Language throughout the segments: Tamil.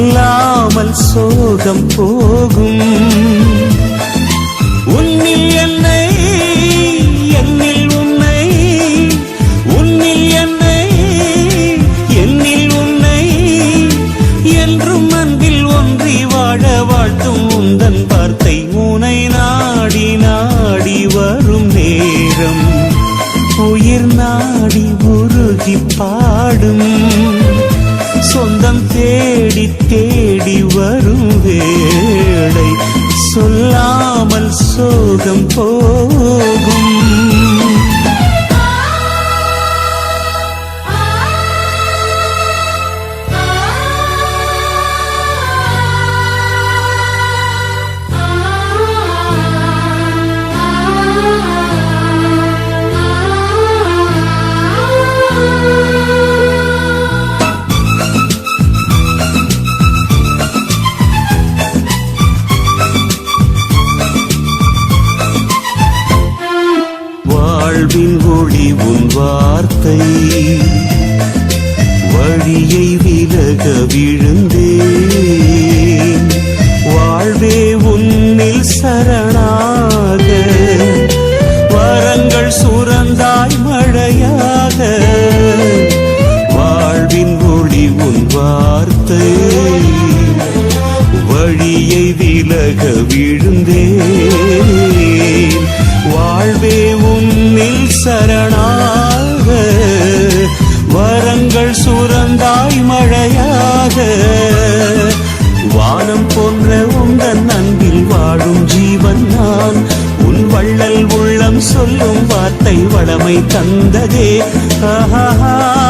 இல்லாமல் சோகம் போகும். உன்னில் என்னை என்னில் உன்னை உன்னில் என்னை என்னில் உன்னை. என்றும் அன்பில் ஒன்றி வாழ வாழ்த்தும் உந்தன் வார்த்தை உனை நாடி நாடி வரும் நேரம். உயிர் நாடி உருகி பாடும். தேடி தேடி வரும் வேளை சொல்லாமல் சோகம் போகும். வாழ்வின் ஒளி உன் வார்த்தை. வழியை விலக விழுந்தேன். வாழ்வே உன்னில் சரணாக. வரங்கள் சுரந்தாய் மழையாக. வாழ்வின் ஒளி உன் வார்த்தை. வழியை விலக விழுந்தேன். வளமை தந்ததே. ஆஹா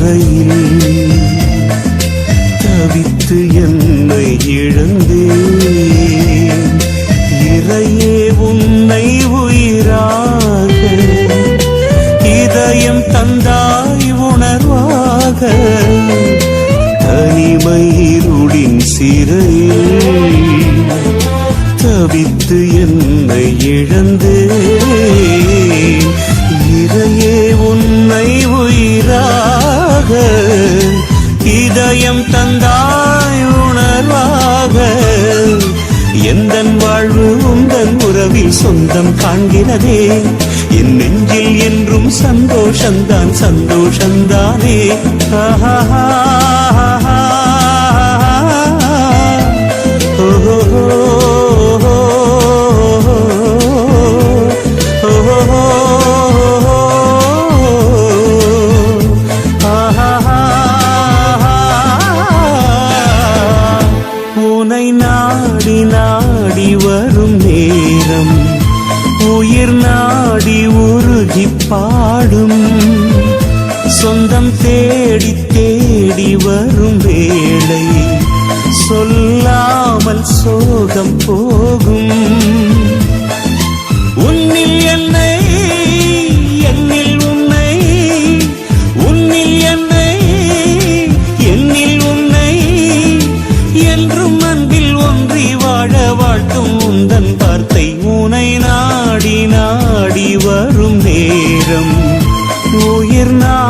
சிறையில் தவித்து என்னை இழந்தே. எந்தன் வாழ்வு உந்தன் உறவில் சொந்தம் காண்கிறதே. என் நெஞ்சில் என்றும் சந்தோஷந்தான் சந்தோஷந்தானே. ஆஹா உயிர் நாடி உருகி பாடும். சொந்தம் தேடி தேடி வரும் வேளை. சொல்லாமல் சோகம் போகும். உயிர் நான்.